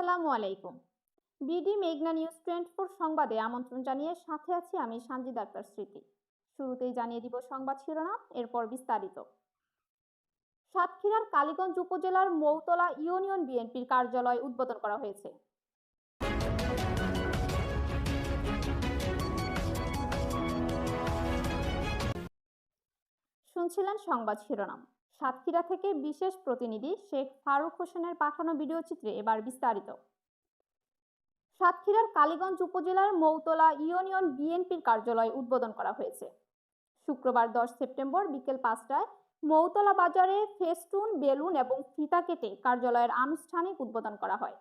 আসসালামু আলাইকুম। বিডি মেঘনা নিউজ টোয়েন্টি ফোর সংবাদে আমন্ত্রণ জানিয়ে সাথে আছি আমি সানজিদ আক্তার স্মৃতি। শুরুতেই জানিয়ে দিব সংবাদ শিরোনাম, এরপর বিস্তারিত। সাতক্ষীরার কালীগঞ্জ উপজেলার মৌতলা ইউনিয়ন বিএনপির কার্যালয় উদ্বোধন করা হয়েছে। শুনছিলেন সংবাদ শিরোনাম। সাতক্ষীরা থেকে বিশেষ প্রতিনিধি শেখ ফারুক হোসেনের পাঠানো ভিডিও চিত্রে এবার বিস্তারিত। সাতক্ষীরার কালীগঞ্জ উপজেলার মৌতলা ইউনিয়ন বিএনপির কার্যালয় উদ্বোধন করা হয়েছে। শুক্রবার দশ সেপ্টেম্বর বিকেল পাঁচটায় মৌতলা বাজারে ফেস্টুন, বেলুন এবং ফিতা কেটে কার্যালয়ের আনুষ্ঠানিক উদ্বোধন করা হয়।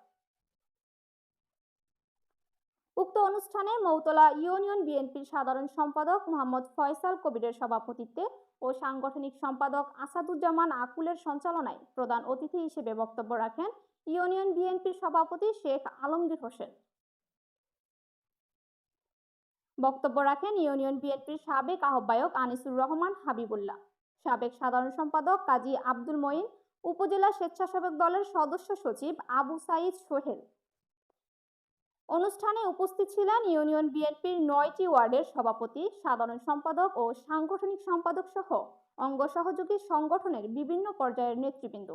উক্ত অনুষ্ঠানে মৌতলা ইউনিয়ন বিএনপির সাধারণ সম্পাদক মোহাম্মদ ফয়সাল কবিরের সভাপতিত্বে ও সাংগঠনিক সম্পাদক আসাদুজ্জামান আকুলের সঞ্চালনায় প্রধান অতিথি হিসেবে বক্তব্য রাখেন ইউনিয়ন বিএনপির সভাপতি শেখ আলমগীর হোসেন। বক্তব্য রাখেন ইউনিয়ন বিএনপির সাবেক আহ্বায়ক আনিসুর রহমান হাবিবুল্লাহ, সাবেক সাধারণ সম্পাদক কাজী আব্দুল মঈন, উপজেলা স্বেচ্ছাসেবক দলের সদস্য সচিব আবু সাইদ সোহেল অনুষ্ঠানে উপস্থিত ছিলেন ইউনিয়ন বিএনপির নয়টি ওয়ার্ডের সভাপতি, সাধারণ সম্পাদক ও সাংগঠনিক সম্পাদক সহ অঙ্গ সহযোগী সংগঠনের বিভিন্ন পর্যায়ের নেতৃবৃন্দ।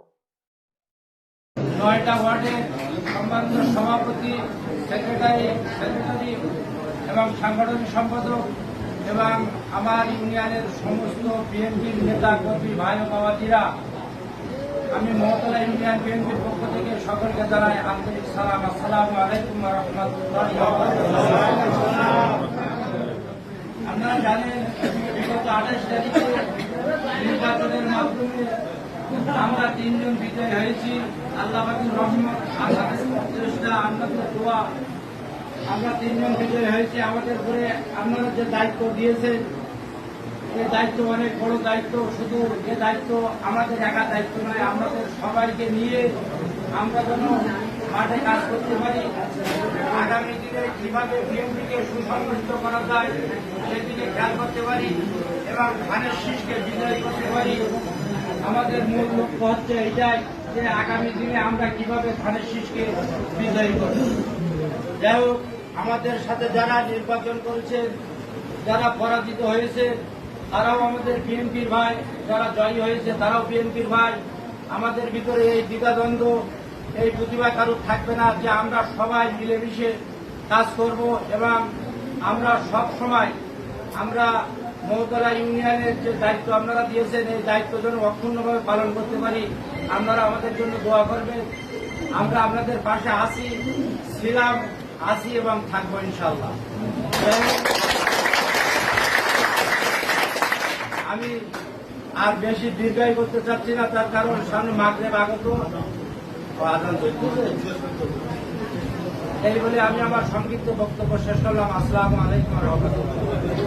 নয়টা ওয়ার্ডের সম্মানিত সভাপতি, সেক্রেটারি সেক্রেটারি এবং সাংগঠনিক সম্পাদক এবং আমার ইউনিয়নের সমস্ত বিএনপির নেতা, কর্মী, ভাই ও বাবাজিরা আমি মহতলা ইন্ডিয়ান বিএনপির পক্ষ থেকে সকলকে জানাই আন্তরিক সালাম আসসালামু আলাইকুম রহমতুল্লাহ আপনারা জানেন বিগত আঠাশ তারিখে নির্বাচনের মাধ্যমে আমরা তিনজন বিজয় হয়েছি। আল্লাহ রহমত, আল্লাহের চেষ্টা আপনাদের দোয়া। আমরা তিনজন বিজয় হয়েছি। আমাদের পরে আপনারা যে দায়িত্ব দিয়েছেন এই দায়িত্ব অনেক বড় দায়িত্ব, শুধু এ দায়িত্ব আমাদের একা দায়িত্ব নয়, আমাদের সবাইকে নিয়ে আমরা যেন মাঠে কাজ করতে পারি। আগামী দিনে কীভাবে বিএনপিকে সুসংগঠিত করা যায়, সেদিকে খেয়াল করতে পারি এবং ধানের শীষকে বিজয় করতে পারি। আমাদের মূল লক্ষ্য হচ্ছে এটাই যে আগামী দিনে আমরা কীভাবে ধানের শীষকে বিজয়ী করব। যাই হোক, আমাদের সাথে যারা নির্বাচন করেছে যারা পরাজিত হয়েছে তারাও আমাদের বিএনপির ভাই, যারা জয়ী হয়েছে তারাও বিএনপির ভাই। আমাদের ভিতরে এই দ্বিধাদ্বন্দ্ব, এই প্রতিভা কারুর থাকবে না যে আমরা সবাই মিলেমিশে কাজ করব এবং আমরা সব সময় আমরা মহতলা ইউনিয়নের যে দায়িত্ব আপনারা দিয়েছেন, এই দায়িত্ব যেন অক্ষুণ্ণভাবে পালন করতে পারি। আপনারা আমাদের জন্য দোয়া করবেন। আমরা আপনাদের পাশে আসি ছিলাম আসি এবং থাকব ইনশাল্লাহ আমি আর বেশি দীর্ঘায় করতে চাচ্ছি না, তার কারণ সামনে মাগরে আগত এই বলে আমি আমার সংক্ষিপ্ত বক্তব্য শেষ করলাম। আসসালাম আলাইকুম রহমতুল্লাহ।